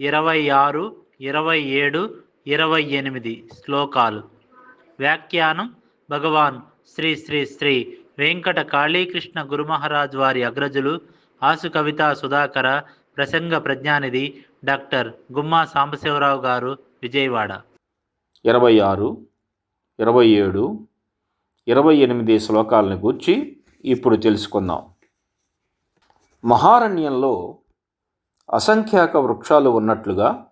ఇరవై ఆరు ఇరవై ఏడు ఇరవై ఎనిమిది శ్లోకాలు. వ్యాఖ్యానం భగవాన్ శ్రీ శ్రీ శ్రీ వెంకట కాళీకృష్ణ గురుమహారాజ్ వారి అగ్రజులు ఆసు కవిత సుధాకర ప్రసంగ ప్రజ్ఞానిధి డాక్టర్ గుమ్మా సాంబశివరావు గారు విజయవాడ. ఇరవై ఆరు ఇరవై ఏడు ఇరవై ఎనిమిది శ్లోకాలను గూర్చి ఇప్పుడు తెలుసుకుందాం. మహారణ్యంలో అసంఖ్యాక వృక్షాలు ఉన్నట్లుగా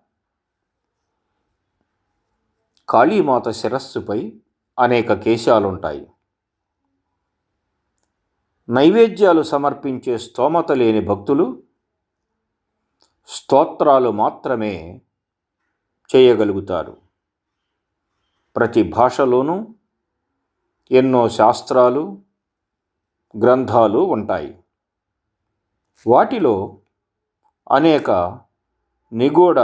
కాళీమాత శిరస్సుపై అనేక కేశాలుంటాయి. నైవేద్యాలు సమర్పించే స్తోమత లేని భక్తులు స్తోత్రాలు మాత్రమే చేయగలుగుతారు. ప్రతి భాషలోనూ ఎన్నో శాస్త్రాలు గ్రంథాలు ఉంటాయి. వాటిలో అనేక నిగూఢ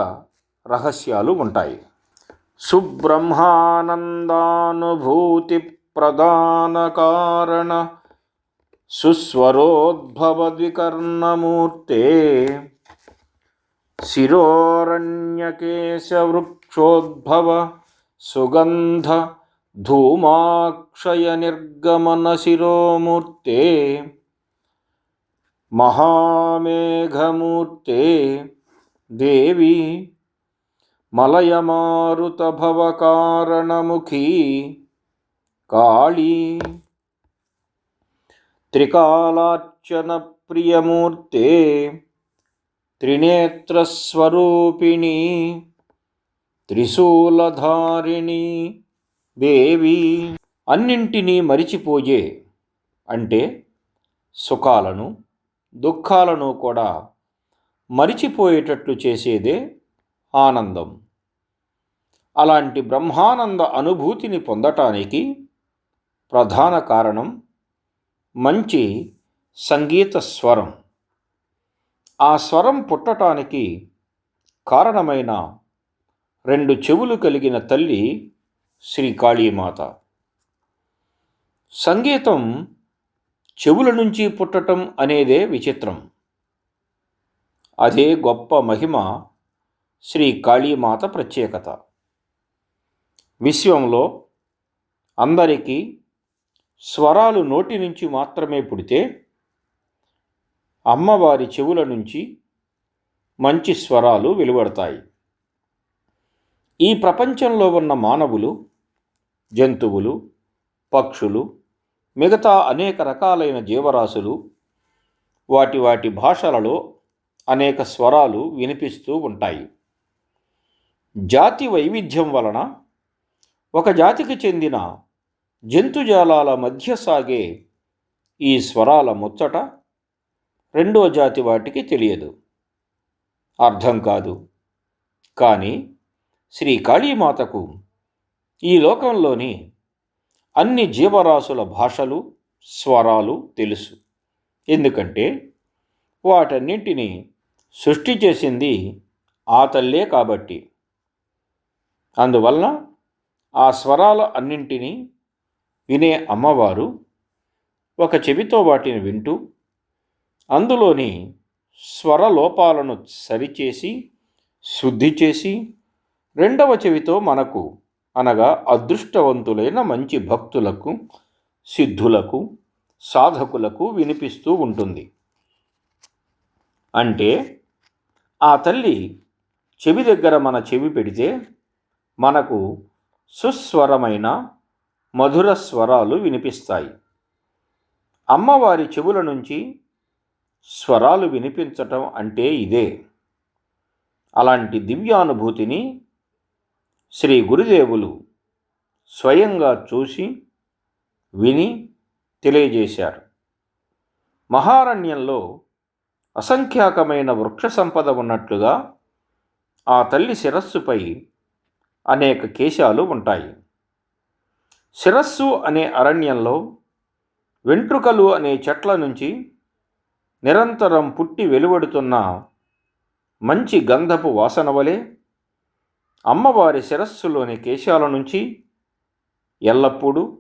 రహస్యాలు ఉంటాయి. సుబ్రహ్మానందానుభూతి ప్రధాన కారణ సుస్వరోద్భవ ద్వికర్ణమూర్తే శిరోరణ్యకేశవృక్షోద్భవ సుగంధ ధూమాక్షయ నిర్గమన శిరోమూర్తే మహామేఘమూర్తే దేవి మలయమారుతభవకారణముఖీ కాళీ. త్రికాలార్చన ప్రియమూర్తే త్రినేత్రస్వరూపిణి త్రిశూలధారిణి దేవి. అన్నింటినీ మరిచిపోయే అంటే సుఖాలను దుఃఖాలను కూడా మరిచిపోయేటట్లు చేసేదే ఆనందం. అలాంటి బ్రహ్మానంద అనుభూతిని పొందటానికి ప్రధాన కారణం మంచి సంగీత స్వరం. ఆ స్వరం పుట్టటానికి కారణమైన రెండు చెవులు కలిగిన తల్లి శ్రీ కాళీమాత. సంగీతం చెవుల నుంచి పుట్టటం అనేదే విచిత్రం. అదే గొప్ప మహిమ శ్రీ కాళీమాత ప్రత్యేకత. విశ్వంలో అందరికీ స్వరాలు నోటి నుంచి మాత్రమే పుడితే అమ్మవారి చెవుల నుంచి మంచి స్వరాలు వెలువడతాయి. ఈ ప్రపంచంలో ఉన్న మానవులు జంతువులు పక్షులు మిగతా అనేక రకాలైన జీవరాశులు వాటి వాటి భాషలలో అనేక స్వరాలు వినిపిస్తూ ఉంటాయి. జాతి వైవిధ్యం వలన ఒక జాతికి చెందిన జంతుజాలాల మధ్య సాగే ఈ స్వరాల ముచ్చట రెండో జాతి వాటికి తెలియదు. అర్థం కాదు. కానీ శ్రీ కాళీమాతకు ఈ లోకంలోని అన్ని జీవరాశుల భాషలు స్వరాలు తెలుసు. ఎందుకంటే వాటన్నింటినీ సృష్టి చేసింది ఆ తల్లే కాబట్టి. అందువలన ఆ స్వరాల అన్నింటినీ వినే అమ్మవారు ఒక చెవితో వాటిని వింటూ అందులోని స్వరలోపాలను సరిచేసి శుద్ధి చేసి రెండవ చెవితో మనకు అనగా అదృష్టవంతులైన మంచి భక్తులకు సిద్ధులకు సాధకులకు వినిపిస్తూ ఉంటుంది. అంటే ఆ తల్లి చెవి దగ్గర మన చెవి పెడితే మనకు సుస్వరమైన మధుర స్వరాలు వినిపిస్తాయి. అమ్మవారి చెవుల నుంచి స్వరాలు వినిపించటం అంటే ఇదే. అలాంటి దివ్యానుభూతిని శ్రీ గురుదేవులు స్వయంగా చూసి విని తెలియజేశారు. మహారణ్యంలో అసంఖ్యాకమైన వృక్ష సంపద ఉన్నట్లుగా ఆ తల్లి శిరస్సుపై అనేక కేశాలు ఉంటాయి. శిరస్సు అనే అరణ్యంలో వెంట్రుకలు అనే చెట్ల నుంచి నిరంతరం పుట్టి వెలువడుతున్న మంచి గంధపు వాసన వలె అమ్మవారి శిరస్సులోని కేశాల నుంచి ఎల్లప్పుడూ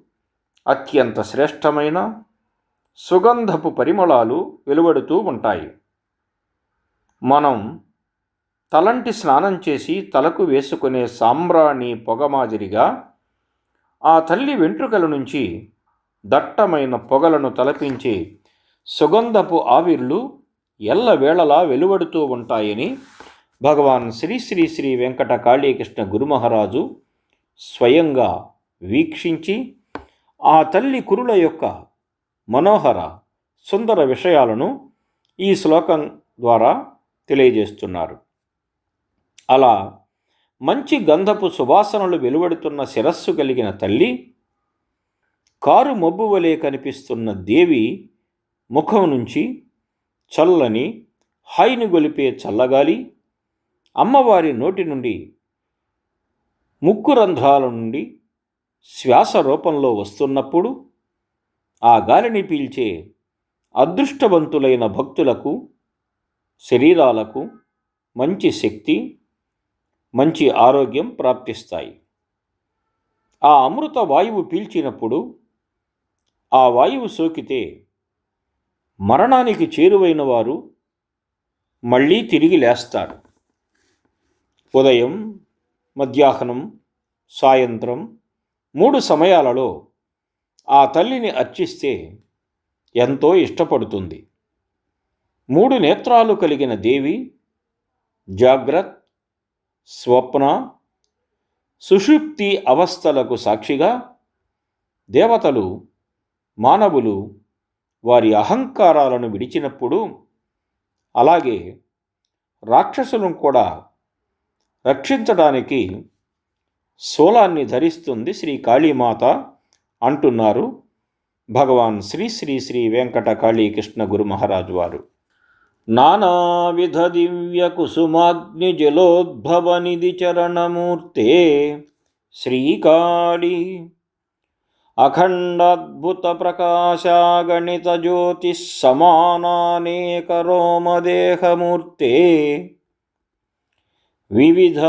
అత్యంత శ్రేష్టమైన సుగంధపు పరిమళాలు వెలువడుతూ ఉంటాయి. మనం తలంటి స్నానం చేసి తలకు వేసుకునే సాంబ్రాణి పొగ మాదిరిగా ఆ తల్లి వెంట్రుకల నుంచి దట్టమైన పొగలను తలపించే సుగంధపు ఆవిర్లు ఎల్లవేళలా వెలువడుతూ ఉంటాయని భగవాన్ శ్రీ శ్రీ శ్రీ వెంకట కాళీకృష్ణ గురుమహారాజు స్వయంగా వీక్షించి ఆ తల్లి కురుల యొక్క మనోహర సుందర విషయాలను ఈ శ్లోకం ద్వారా తెలియజేస్తున్నారు. అలా మంచి గంధపు సువాసనలు వెలువడుతున్న శిరస్సు కలిగిన తల్లి కారు మబ్బు వలె కనిపిస్తున్న దేవి ముఖం నుంచి చల్లని హాయిని గొలిపే చల్లగాలి అమ్మవారి నోటి నుండి ముక్కు రంధ్రాల నుండి శ్వాస రూపంలో వస్తున్నప్పుడు ఆ గాలిని పీల్చే అదృష్టవంతులైన భక్తులకు శరీరాలకు మంచి శక్తి మంచి ఆరోగ్యం ప్రాప్తిస్తాయి. ఆ అమృత వాయువు పీల్చినప్పుడు ఆ వాయువు సోకితే మరణానికి చేరువైన వారు మళ్ళీ తిరిగి లేస్తారు. ఉదయం మధ్యాహ్నం సాయంత్రం మూడు సమయాలలో ఆ తల్లిని అర్చిస్తే ఎంతో ఇష్టపడుతుంది. మూడు నేత్రాలు కలిగిన దేవి జాగ్రత్ స్వప్న సుషుప్తి అవస్థలకు సాక్షిగా దేవతలు మానవులు వారి అహంకారాలను విడిచినప్పుడు అలాగే రాక్షసులను కూడా రక్షించడానికి శూలాన్ని ధరిస్తుంది శ్రీ కాళీమాత అంటున్నారు. భగవాన్ శ్రీ శ్రీ శ్రీ వెంకట కాళీకృష్ణ గురు మహారాజు వారు. నానావిధ దివ్య కుసుమాగ్ని జలోద్భవ నిధి చరణమూర్తే శ్రీకాళీ. అఖండాద్భుత ప్రకాశాగణిత జ్యోతి సమానానేక రోమదేహమూర్తే వివిధ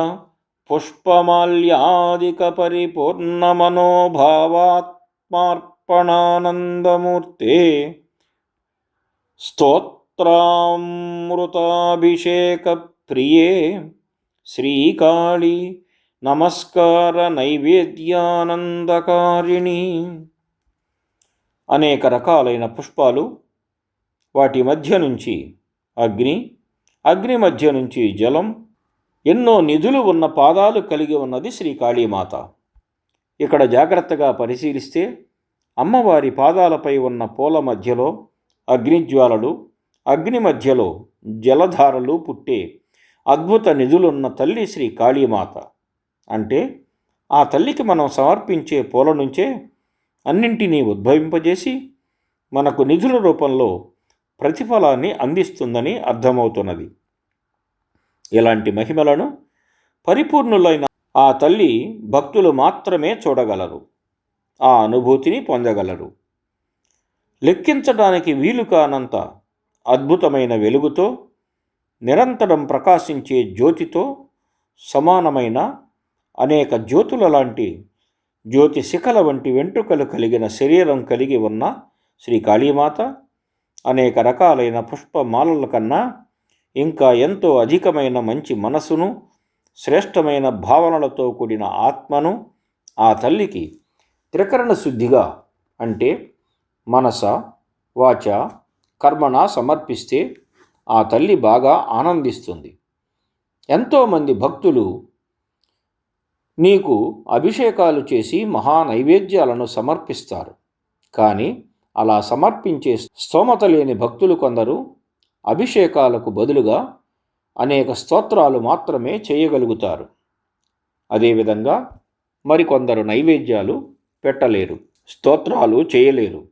పుష్పమాల్యాదిక పరిపూర్ణమనోభావాత్మార్పణానందమూర్తే స్తోత్రామృతాభిషేక ప్రియే శ్రీకాళి నమస్కార నైవేద్యానందకారిణి అనేక రకాలైన పుష్పాలు వాటి మధ్య నుంచి అగ్ని అగ్ని మధ్య నుంచి జలం ఎన్నో నిధులు ఉన్న పాదాలు కలిగి ఉన్నది శ్రీ కాళీమాత. ఇక్కడ జాగ్రత్తగా పరిశీలిస్తే అమ్మవారి పాదాలపై ఉన్న పూల మధ్యలో అగ్నిజ్వాలలు అగ్ని మధ్యలో జలధారలు పుట్టే అద్భుత నిధులున్న తల్లి శ్రీ కాళీమాత. అంటే ఆ తల్లికి మనం సమర్పించే పూల నుంచే అన్నింటినీ ఉద్భవింపజేసి మనకు నిధుల రూపంలో ప్రతిఫలాన్ని అందిస్తుందని అర్థమవుతున్నది. ఇలాంటి మహిమలను పరిపూర్ణులైన ఆ తల్లి భక్తులు మాత్రమే చూడగలరు ఆ అనుభూతిని పొందగలరు. లెక్కించడానికి వీలు కానంత అద్భుతమైన వెలుగుతో నిరంతరం ప్రకాశించే జ్యోతితో సమానమైన అనేక జ్యోతుల లాంటి జ్యోతి శిఖల వంటి వెంట్రుకలు కలిగిన శరీరం కలిగి ఉన్న శ్రీ కాళీమాత అనేక రకాలైన పుష్పమాలల కన్నా ఇంకా ఎంతో అధికమైన మంచి మనసును శ్రేష్టమైన భావనలతో కూడిన ఆత్మను ఆ తల్లికి త్రికరణ శుద్ధిగా అంటే మనస వాచ కర్మణ సమర్పిస్తే ఆ తల్లి బాగా ఆనందిస్తుంది. ఎంతోమంది భక్తులు నీకు అభిషేకాలు చేసి మహా నైవేద్యాలను సమర్పిస్తారు. కానీ అలా సమర్పించే స్తోమత లేని భక్తులు కొందరు అభిషేకాలకు బదులుగా అనేక స్తోత్రాలు మాత్రమే చేయగలుగుతారు. అదేవిధంగా మరికొందరు నైవేద్యాలు పెట్టలేరు స్తోత్రాలు చేయలేరు.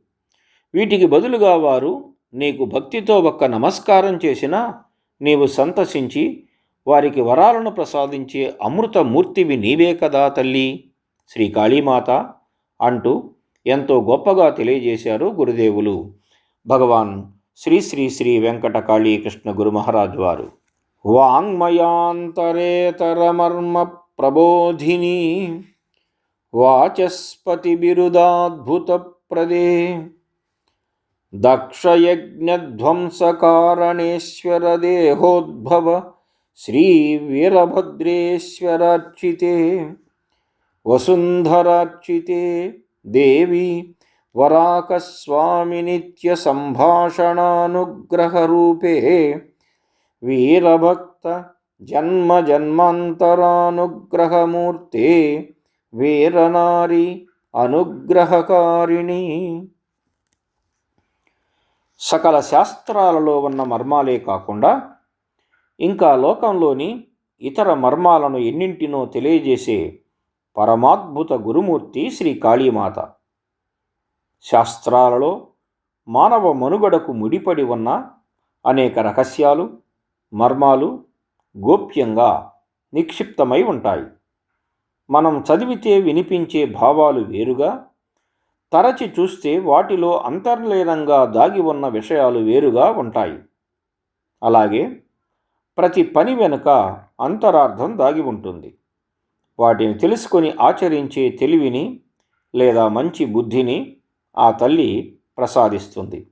వీటికి బదులుగా వారు నీకు భక్తితో ఒక్క నమస్కారం చేసినా నీవు సంతసించి వారికి వరాలను ప్రసాదించే అమృతమూర్తివి నీవే కదా తల్లి శ్రీ కాళీమాత అంటూ ఎంతో గొప్పగా తెలియజేశారు గురుదేవులు. భగవాన్ శ్రీ శ్రీ శ్రీ వెంకట కాళీకృష్ణ గురు మహారాజ్ వారు. వాంగ్మయాంతరేతరమర్మ ప్రబోధిని వాచస్పతి బిరుదాద్భుత ప్రదే దక్షయజ్ఞధ్వంసకారణేశ్వర దేహోద్భవ శ్రీ వీరభద్రేశ్వరార్చితే వసుంధరార్చితే దేవి వరాకస్వామి నిత్య సంభాషణానుగ్రహరూపే వీరభక్త జన్మ జన్మాంతరానుగ్రహమూర్తే వీరనారి అనుగ్రహకారిణి. సకల శాస్త్రాలలో ఉన్న మర్మాలే కాకుండా ఇంకా లోకంలోని ఇతర మర్మాలను ఎన్నింటినో తెలియజేసే పరమాద్భుత గురుమూర్తి శ్రీ కాళీమాత. శాస్త్రాలలో మానవ మనుగడకు ముడిపడి ఉన్న అనేక రహస్యాలు మర్మాలు గోప్యంగా నిక్షిప్తమై ఉంటాయి. మనం చదివితే వినిపించే భావాలు వేరుగా తరచి చూస్తే వాటిలో అంతర్లీనంగా దాగి ఉన్న విషయాలు వేరుగా ఉంటాయి. అలాగే ప్రతి పని వెనుక అంతరార్థం దాగి ఉంటుంది. వాటిని తెలుసుకొని ఆచరించే తెలివిని లేదా మంచి బుద్ధిని ఆ తల్లి ప్రసాదిస్తుంది.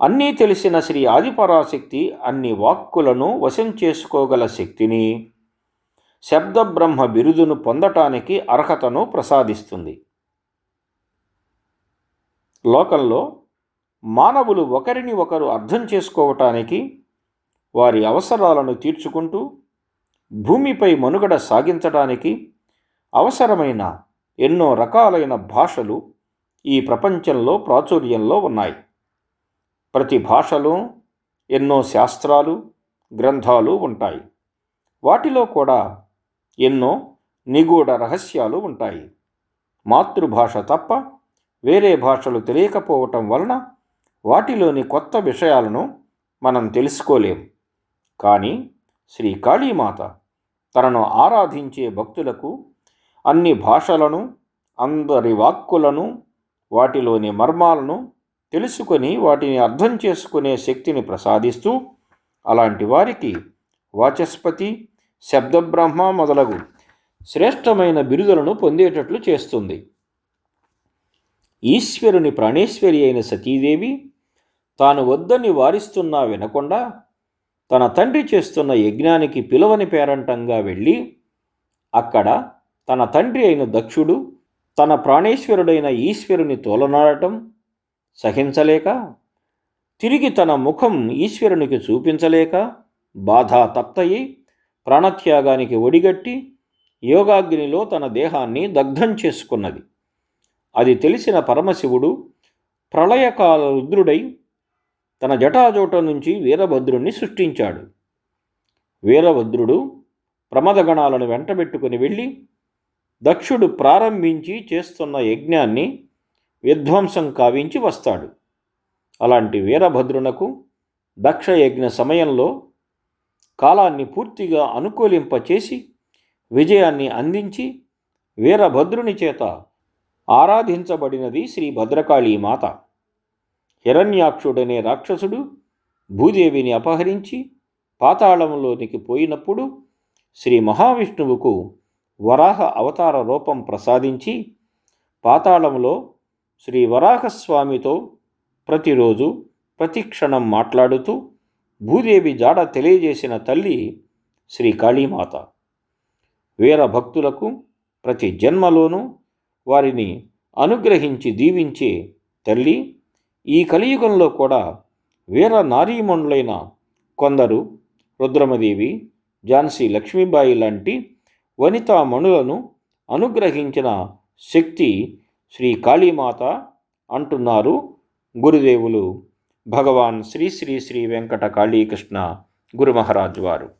అన్నీ తెలిసిన శ్రీ ఆదిపరాశక్తి అన్ని వాక్కులను వశం చేసుకోగల శక్తిని శబ్దబ్రహ్మ బిరుదును పొందటానికి అర్హతను ప్రసాదిస్తుంది. లోకంలో మానవులు ఒకరిని ఒకరు అర్థం చేసుకోవటానికి వారి అవసరాలను తీర్చుకుంటూ భూమిపై మనుగడ సాగించడానికి అవసరమైన ఎన్నో రకాలైన భాషలు ఈ ప్రపంచంలో ప్రాచుర్యంలో ఉన్నాయి. ప్రతి భాషలో ఎన్నో శాస్త్రాలు గ్రంథాలు ఉంటాయి. వాటిలో కూడా ఎన్నో నిగూఢ రహస్యాలు ఉంటాయి. మాతృభాష తప్ప వేరే భాషలు తెలియకపోవటం వలన వాటిలోని కొత్త విషయాలను మనం తెలుసుకోలేం. కానీ శ్రీ కాళీమాత తనను ఆరాధించే భక్తులకు అన్ని భాషలను అందరి వాక్కులను వాటిలోని మర్మాలను తెలుసుకొని వాటిని అర్థం చేసుకునే శక్తిని ప్రసాదిస్తూ అలాంటి వారికి వాచస్పతి శబ్దబ్రహ్మ మొదలగు శ్రేష్టమైన బిరుదులను పొందేటట్లు చేస్తుంది. ఈశ్వరుని ప్రాణేశ్వరి అయిన సతీదేవి తాను వద్దని వారిస్తున్నా వినకుండా తన తండ్రి చేస్తున్న యజ్ఞానికి పిలవని పేరంటంగా వెళ్ళి అక్కడ తన తండ్రి అయిన దక్షుడు తన ప్రాణేశ్వరుడైన ఈశ్వరుని తోలనాడటం సహించలేక తిరిగి తన ముఖం ఈశ్వరునికి చూపించలేక బాధా తప్తయి ప్రాణత్యాగానికి ఒడిగట్టి యోగాగ్నిలో తన దేహాన్ని దగ్ధం చేసుకున్నది. అది తెలిసిన పరమశివుడు ప్రళయకాల రుద్రుడై తన జటాజోట నుంచి వీరభద్రుణ్ణి సృష్టించాడు. వీరభద్రుడు ప్రమదగణాలను వెంటబెట్టుకుని వెళ్ళి దక్షుడు ప్రారంభించి చేస్తున్న యజ్ఞాన్ని విధ్వంసం కావించి వస్తాడు. అలాంటి వీరభద్రునకు దక్షయజ్ఞ సమయంలో కాలాన్ని పూర్తిగా అనుకూలింపచేసి విజయాన్ని అందించి వీరభద్రుని చేత ఆరాధించబడినది శ్రీ భద్రకాళీ మాత. హిరణ్యాక్షుడనే రాక్షసుడు భూదేవిని అపహరించి పాతాళంలోనికి పోయినప్పుడు శ్రీ మహావిష్ణువుకు వరాహ అవతార రూపం ప్రసాదించి పాతాళంలో శ్రీ వరాహస్వామితో ప్రతిరోజు ప్రతిక్షణం మాట్లాడుతూ భూదేవి జాడ తెలియజేసిన తల్లి శ్రీ కాళీమాత. వీర భక్తులకు ప్రతి జన్మలోనూ వారిని అనుగ్రహించి దీవించే తల్లి ఈ కలియుగంలో కూడా వీర నారీమణులైన కొందరు రుద్రమదేవి ఝాన్సీ లక్ష్మీబాయి లాంటి వనితామణులను అనుగ్రహించిన శక్తి శ్రీ కాళీమాత అంటున్నారు గురుదేవులు. భగవాన్ శ్రీ శ్రీ శ్రీ వెంకట కాళీకృష్ణ గురు మహారాజు వారు.